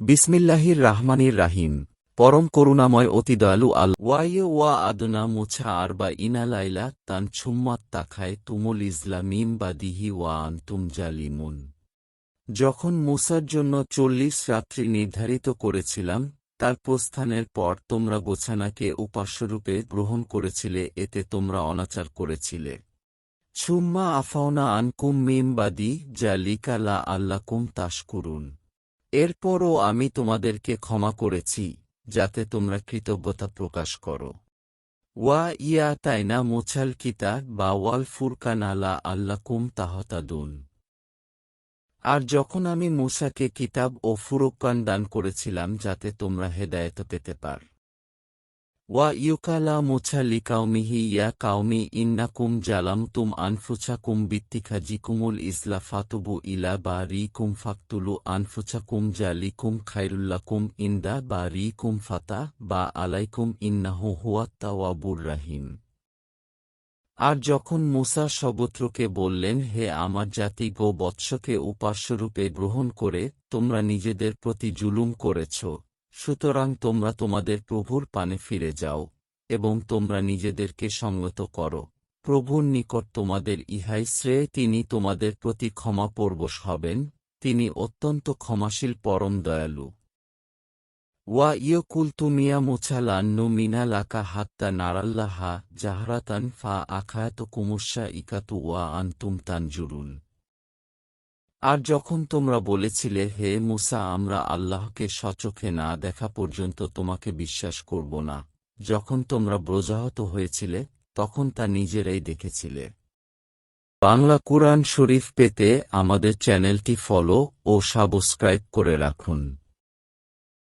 বিসমিল্লাহির রাহমানির রাহিম। পরম করুণাময় অতি দয়ালু আল ওয়াইয়ে ওয়া আদনা মুছা আর বা ইনা লাইলা তান ছুম্মাত তাখায় তুমুল ইসলামিম বা দিহি ওয়া আন্তুম জালিমুন। যখন মুসার জন্য চল্লিশ রাত্রি নির্ধারিত করেছিলাম, তার প্রস্থানের পর তোমরা গোছানাকে উপাস্যরূপে গ্রহণ করেছিলে, এতে তোমরা অনাচার করেছিলে। ছুম্মা আফাওনা আনকুম মিম বাদি যা লিকালা আল্লাকুম তাশকুরুন। এরপরও আমি তোমাদেরকে ক্ষমা করেছি, যাতে তোমরা কৃতজ্ঞতা প্রকাশ করো। ওয়া ইয়া তাইনা মোছাল কিতা বা ওয়াল ফুরকান আলা আল্লাকুম তাহতাদুন। আর যখন আমি মুসাকে কিতাব ও ফুরকান দান করেছিলাম, যাতে তোমরা হেদায়ত পেতে পার। ওয়া ইউকালা মুছা লিকাউমিহি ইয়া কাউমি ইন্নাকুম জালামতুম আনফুচাকুম বিত্তিখাজিকুমুল ইসলা ফাতুবু ইলা বা রিকুম ফাকতুলু আনফুচাকুম জালিকুম খাইরুল্লাকুম ইন্দা বা রিকুম ফাতা বা আলাইকুম ইন্নাহু হুয়াত্তাওয়াবুর রাহিম আর যখন মুসা সবত্রকে বললেন, হে আমার জাতি, গো বৎসকে উপাস্যরূপে গ্রহণ করে তোমরা নিজেদের প্রতি জুলুম করেছ। সুতরাং তোমরা তোমাদের প্রভুর পানে ফিরে যাও, এবং তোমরা নিজেদেরকে সংগত করো। প্রভুর নিকট তোমাদের ইহাই শ্রেয়, তিনি তোমাদের প্রতি ক্ষমা পরবশ হবেন, তিনি অত্যন্ত ক্ষমাশীল, পরম দয়ালু। ওয়া ইয়কুল তুমিয়া মুছালান্নু মিনালাকা হাত্তা নারাল্লাহা জাহরাতান ফা আখায়াত কুমুসা ইকাতু ওয়া আন্তুম তানজুরুন। আর যখন তোমরা বলেছিলে, হে মুসা, আমরা আল্লাহকে সচোখে না দেখা পর্যন্ত তোমাকে বিশ্বাস করব না। যখন তোমরা ব্রজাহত হয়েছিলে, তখন তা নিজেরাই দেখেছিলে। বাংলা কুরআন শরীফ পেতে আমাদের চ্যানেলটি ফলো ও সাবস্ক্রাইব করে রাখুন।